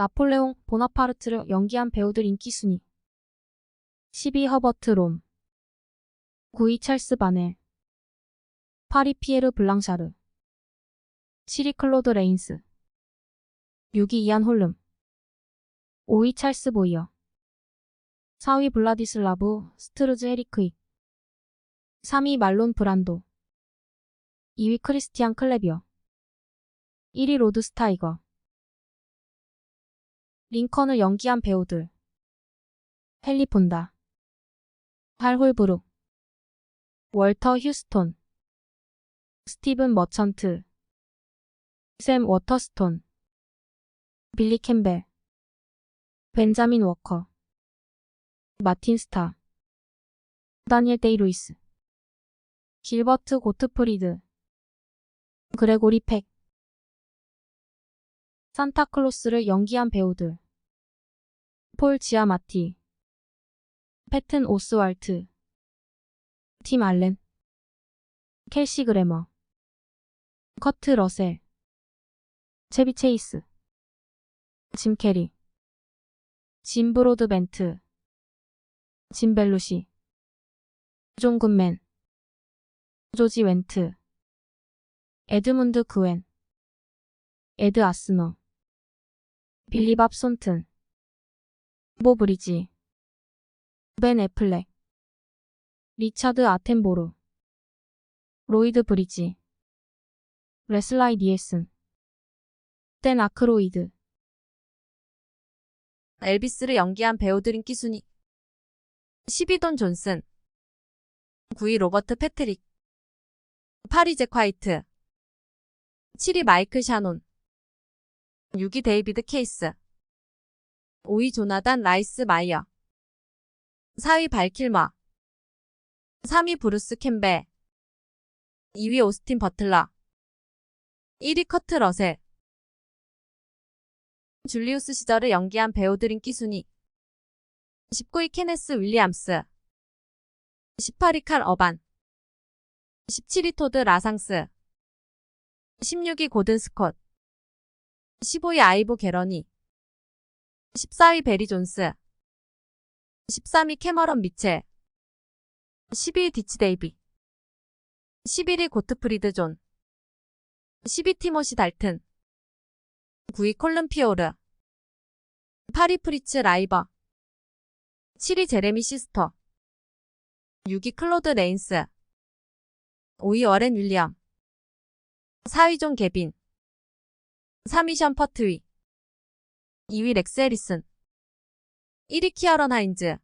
나폴레옹 보나파르트를 연기한 배우들 인기 순위. 12 허버트 롬. 9위 찰스 바넬. 8위 피에르 블랑샤르. 7위 클로드 레인스. 6위 이안 홀름. 5위 찰스 보이어. 4위 블라디슬라브 스트루즈 헤리크익 3위 말론 브란도. 2위 크리스티안 클레비어. 1위 로드 스타이거 링컨을 연기한 배우들. 헨리 폰다. 할홀브룩. 월터 휴스톤 스티븐 머천트. 샘 워터스톤. 빌리 캠벨. 벤자민 워커. 마틴 스타. 다니엘 데이루이스. 길버트 고트프리드. 그레고리 팩 산타클로스를 연기한 배우들. 폴 지아마티. 패튼 오스왈트. 팀 알렌. 켈시 그래머. 커트 러셀. 체비 체이스. 짐 캐리. 짐 브로드 벤트. 짐 벨루시. 존 굿맨. 조지 웬트. 에드문드 그웬. 에드 아스너 빌리 밥 손튼. 보 브리지? 벤 애플렉. 리차드 아텐보로 로이드 브리지. 레슬라이 니에슨. 댄 아크로이드. 엘비스를 연기한 배우들 인기 순위 10위 돈 존슨. 9위 로버트 패트릭. 8위 잭 화이트. 7위 마이클 샤논 6위 데이비드 케이스. 5위 조나단 라이스 마이어. 4위 발킬머. 3위 브루스 캠벨 2위 오스틴 버틀러. 1위 커트 러셀. 줄리우스 시절을 연기한 배우들 인기 순위 19위 케네스 윌리엄스. 18위 칼 어반. 17위 토드 라상스. 16위 고든 스콧 15위 아이보 게러니 14위 베리 존스 13위 캐머런 미첼 12위 디치 데이비 11위 고트프리드 존 10위 티모시 달튼 9위 콜른 피오르 8위 프리츠 라이버 7위 제레미 시스터 6위 클로드 레인스 5위 어렌 윌리엄 4위 존 개빈 3위 션 퍼트위. 2위 렉스 해리슨. 1위 키어런 하인즈